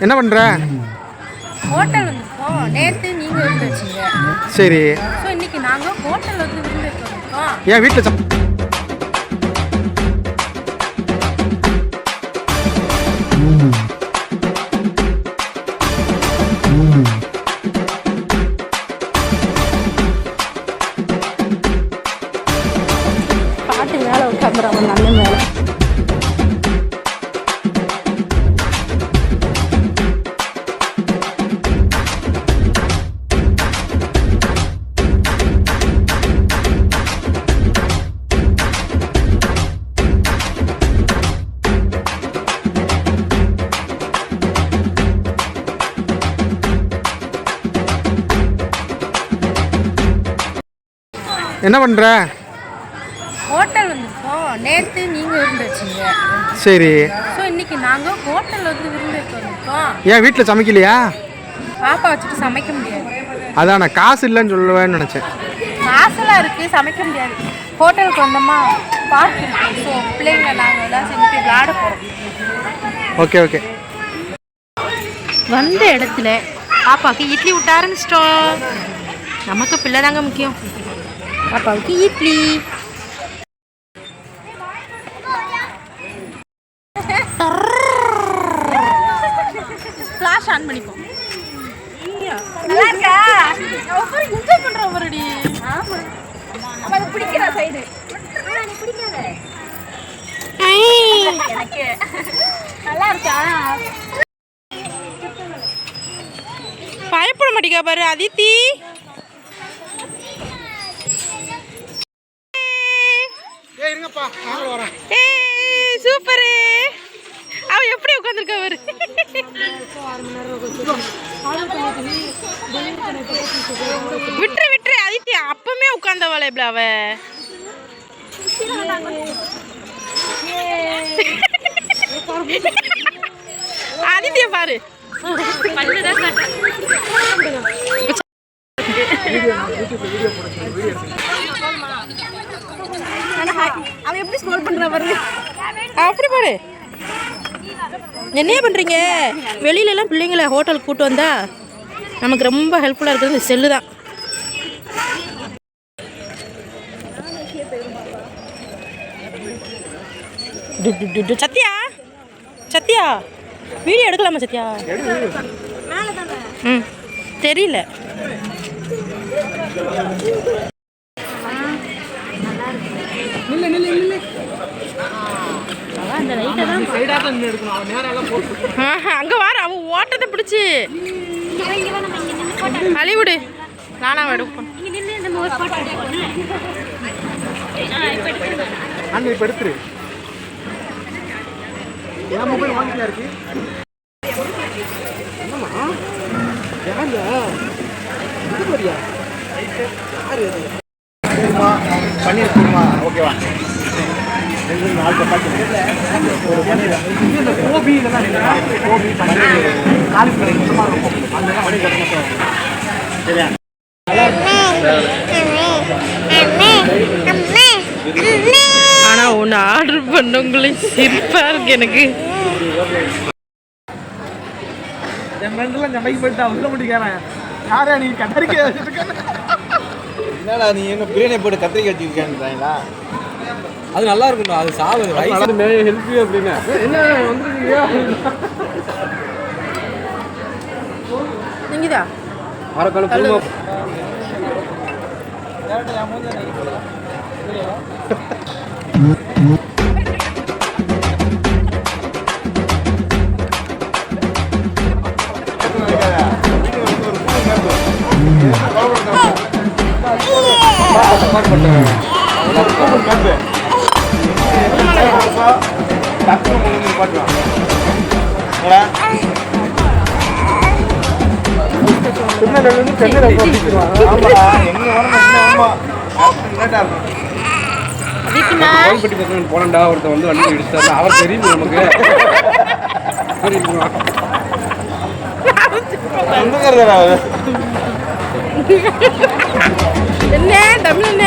என்ன பண்ணுற ஹோட்டல் வந்திருக்கோம் நேற்று நீங்கள் வச்சீங்க. சரி. ஸோ இன்னைக்கு நாங்கள் ஹோட்டல் வந்து வந்திருக்கோம் ஏன் வீட்டில் சம் பாட்டு என்ன பண்ணுற ஹோட்டல் வந்திருக்கோம். நேற்று நீங்கள் விருந்து வச்சீங்க. சரி. ஸோ இன்னைக்கு நாங்கள் ஹோட்டல் வந்து விருந்து வைக்க வந்திருக்கோம். ஏன் வீட்டில் சமைக்கலையா? பாப்பா வச்சுட்டு சமைக்க முடியாது. அதான் நான் காசு இல்லைன்னு சொல்லுவேன்னு நினச்சேன். காசெல்லாம் இருக்குது சமைக்க முடியாது. ஹோட்டலுக்கு வந்தோமா பார்க் இருக்கு ஸோ பிள்ளைங்க நாங்கள் எல்லாம் சேர்ந்து போய் விளையாட போகிறோம் ஓகே ஓகே வந்த இடத்துல பாப்பாவுக்கு இட்லி விட்ட ஆரம்பிச்சிட்டோம். நமக்கு பிள்ளை தாங்க முக்கியம். பாப்பாவுக்கு இட்லி. ஃப்ளாஷ் ஆன் பண்ணிப்போம். நல்லா இருக்கா? ஒவ்வொரு என்ஜாய் பண்ற ஒவ்வொருடி. ஆமா. அது பிடிக்கிற சைடு எனக்கு. நல்லா இருக்கா? பயப்பட மாட்டேங்க பாரு அதித்தி. இருங்கப்பா. நாங்களும் வரேன் ஏய் சூப்பரு அவ எப்படி உட்காந்துருக்க பாரு. விட்டுரு விட்டுரு. அதித்தி அப்பமே உட்கார்ந்தவளே இப்படி அவ. அதித்திய பாரு. அவன் எப்படி ஸ்க்ரோல் பண்றா பாரு அப்படி பாரு என்னையா பண்றீங்க? வெளியில எல்லாம் பிள்ளைங்கள ஹோட்டலுக்கு கூட்டு வந்தா நமக்கு ரொம்ப ஹெல்ப்ஃபுல்லாக இருக்கிறது இந்த செல்லு தான். டு, சத்யா சத்யா வீடியோ எடுக்கலாமா சத்யா? ம் தெரியல. ஆஹா, அங்க வார அவன் ஓட்டத்தை பிடிச்சு. அழிவிடு. நானா எடுப்பேன். இப்போ எடுத்துரு. என் மொபைல் வாங்கிட்டியா இருக்கு? என்னம்மா? யாருங்க இது மாதிரியா? யாரு இது? குருமா பன்னீர் குருமா ஓகேவா? ரெண்டு நாலு சப்பாத்தி ஒரு பன்னீர் இது இந்த கோபி இதெல்லாம் இல்லையா? கோபி பன்னீர் காலிஃப்ளவர் மட்டுமா இருக்கும் அந்த பன்னீர் கட்ட மட்டும் சரியா ஆனா ஒன்று ஆர்டர் பண்ணவங்களே சிரிப்பா இருக்கு எனக்கு. என் ஃப்ரெண்டெல்லாம் சமைக்க போயிட்டு அவங்க முடிக்கிறேன் யாரா நீ கத்தரிக்காய் வச்சுருக்கேன் என்னடா நீ எங்க பிரியாணி போட்டு கத்திரிக்காய் வச்சிருக்கேன்றாங்களா அது நல்லா இருக்கும்டா அது சாவு ரைஸ் ஹெல்ப் அப்படின்னு. என்ன வந்துருக்கீங்க? நீங்கதா? மரக்கால குருமா கோயில்பட்டி பக்கம் போனண்டா ஒருத்தன் வந்து வண்டி இடிச்சாரு அவர் தெரியும் நமக்கு தெரியுமா? என்ன தமிழ் என்ன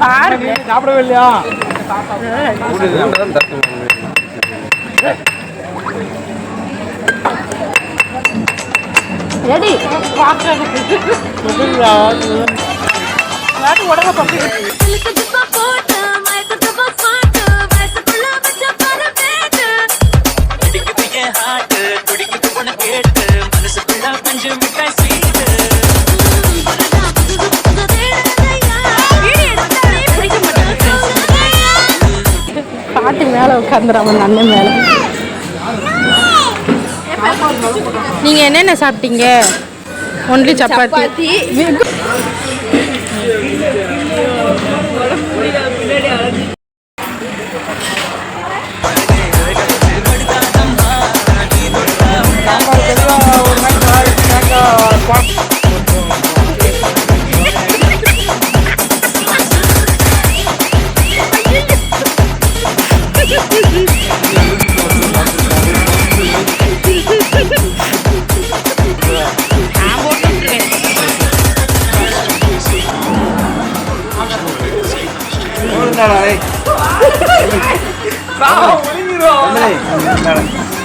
சாப்பிடவே இல்லையா எடி உடம்ப பக்கம் பாட்டி மேல உட்காந்துறாம அந்த அண்ணன் மேல. நீங்க என்னென்ன சாப்பிட்டீங்க? ஒன்லி சப்பாத்தி.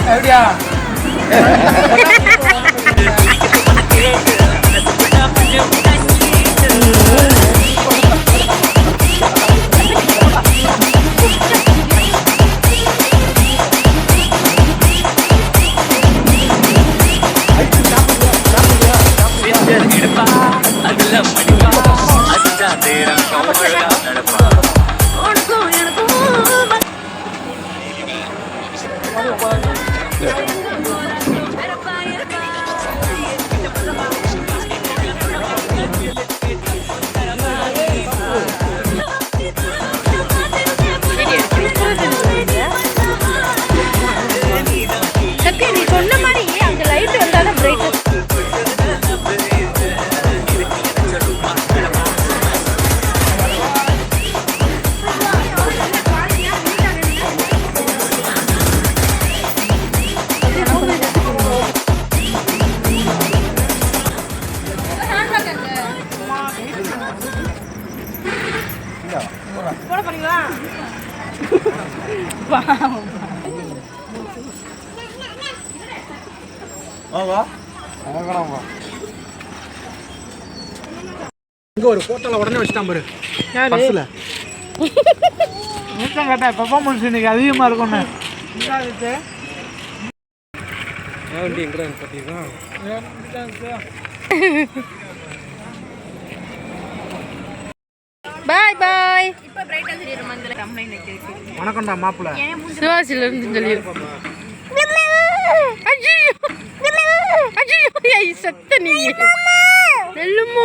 எப்படியா இங்க ஒரு போட்டோல உடனே வச்சுட்டான் பாரு. பஸ்ல நிறுத்தம் கேட்டா பெர்ஃபார்மன்ஸ் இன்னைக்கு அதிகமா இருக்கும்னு. பார்த்தீங்கன்னா பாய் பாய் வணக்கம்டா மாப்பிள்ள. சிவாசில இருந்து சொல்லி. ஐயோ ஐயோ ஐ சத்த நீ. நெல்லுமோ